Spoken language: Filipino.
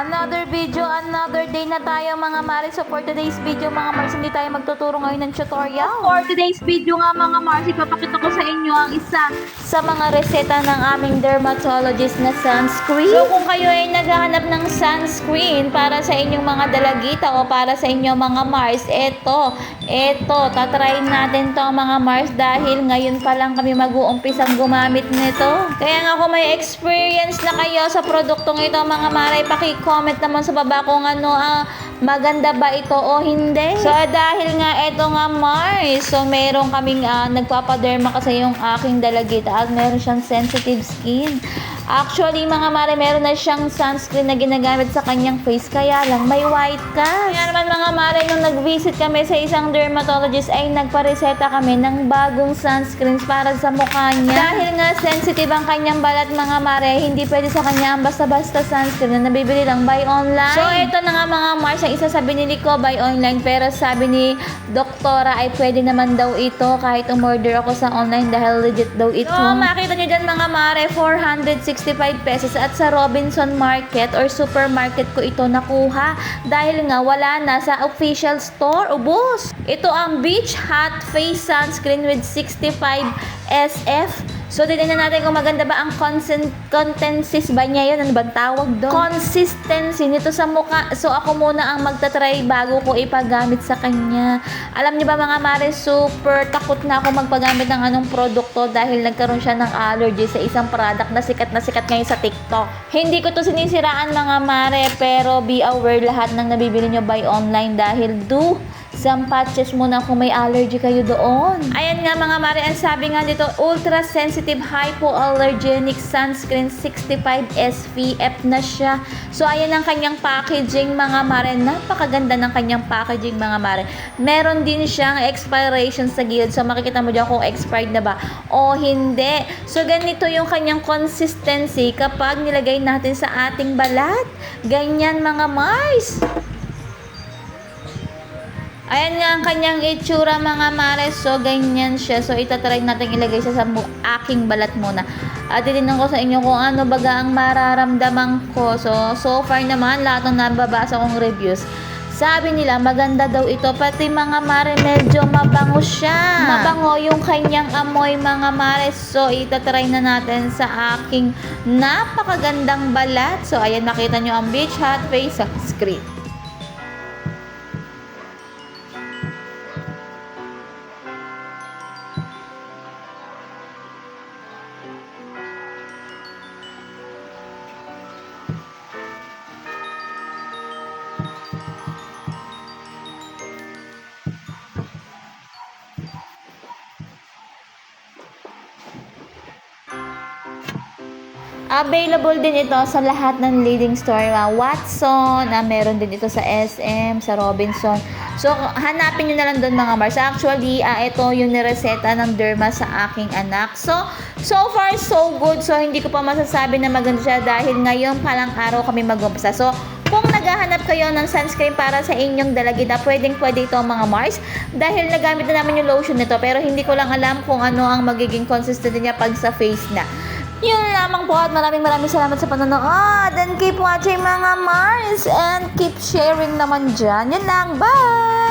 Another video, another day na tayo mga Mari. So for today's video mga Mars, hindi tayo magtuturo ngayon ng tutorial. For today's video nga mga Mars, ipapakita ko sa inyo ang isa sa mga reseta ng aming dermatologist na sunscreen. So kung kayo ay naghahanap ng sunscreen para sa inyong mga dalagita o para sa inyong mga Mars, eto, eto, tatry natin to mga Mars dahil ngayon pa lang kami mag-uumpisang gumamit nito. Kaya nga kung may experience na kayo sa produktong ito mga Maray, paki-comment naman sa baba kung ano ang maganda ba ito o hindi. So dahil nga eto nga Mars, so meron kaming ah, nagpapaderma kasi yung aking dalagita at meron siyang sensitive skin. Actually, mga mare, meron na siyang sunscreen na ginagamit sa kanyang face, kaya lang may white cast. Kaya naman mga mare, nung nag-visit kami sa isang dermatologist, ay nagpareseta kami ng bagong sunscreens para sa mukha niya. Dahil nga sensitive ang kanyang balat, mga mare, hindi pwede sa kanya ang basta-basta sunscreen na nabibili lang by online. So, ito na nga mga Mars, ang isa sa binili ko by online, pero sabi ni doktora ay pwede naman daw ito kahit umorder ako sa online dahil legit daw ito. So, makita nyo dyan mga mare, 465 pesos at sa Robinson Market or supermarket ko ito nakuha dahil nga wala na sa official store, ubos. Ito ang Beach Hot Face Sunscreen with 65 SF. So, titignan natin kung maganda ba ang consent, contensis ba niya yun? Ano bang tawag doon? Consistency nito sa mukha. So, ako muna ang magtatry bago ko ipagamit sa kanya. Alam niyo ba mga mare, super takot na ako magpagamit ng anong produkto dahil nagkaroon siya ng allergy sa isang product na sikat na sikat ngayon sa TikTok. Hindi ko to sinisiraan mga mare, pero be aware lahat ng nabibili nyo by online dahil do some patches muna kung may allergy kayo doon. Ayan nga mga mare, ang sabi nga dito, ultra sensitive hypoallergenic sunscreen 65 SPF na siya. So ayan ang kanyang packaging mga mare. Napakaganda ng kanyang packaging mga mare. Meron din siyang expiration sa gilid. So makikita mo dyan kung expired na ba o hindi. So ganito yung kanyang consistency kapag nilagay natin sa ating balat. Ganyan mga Mars. Ayan nga ang kanyang itsura mga mares. So, ganyan siya. So, itatry natin ilagay siya sa aking balat muna. At titignan ko sa inyo kung ano baga ang mararamdaman ko. So, so far naman, lahat ng nababasa kong reviews, sabi nila, maganda daw ito. Pati mga mare, medyo mabango siya. Mabango yung kanyang amoy mga mare. So, itatry na natin sa aking napakagandang balat. So, ayan, makita nyo ang Beach Hot Face Sunscreen. Available din ito sa lahat ng leading store. Uh, Watson, uh, meron din ito sa SM, sa Robinson. So, hanapin nyo na lang doon mga Mars. Actually, uh, ito yung nireseta ng derma sa aking anak. So, so far, so good. So, hindi ko pa masasabi na maganda siya dahil ngayon palang araw kami mag-umpisa. So, kung naghahanap kayo ng sunscreen para sa inyong dalagita, pwedeng pwede ito mga Mars. Dahil nagamit na namin yung lotion nito, pero hindi ko lang alam kung ano ang magiging consistent niya pag sa face na. Yun lamang po at maraming maraming salamat sa panonood and keep watching mga Mars and keep sharing naman dyan. Yun lang, bye!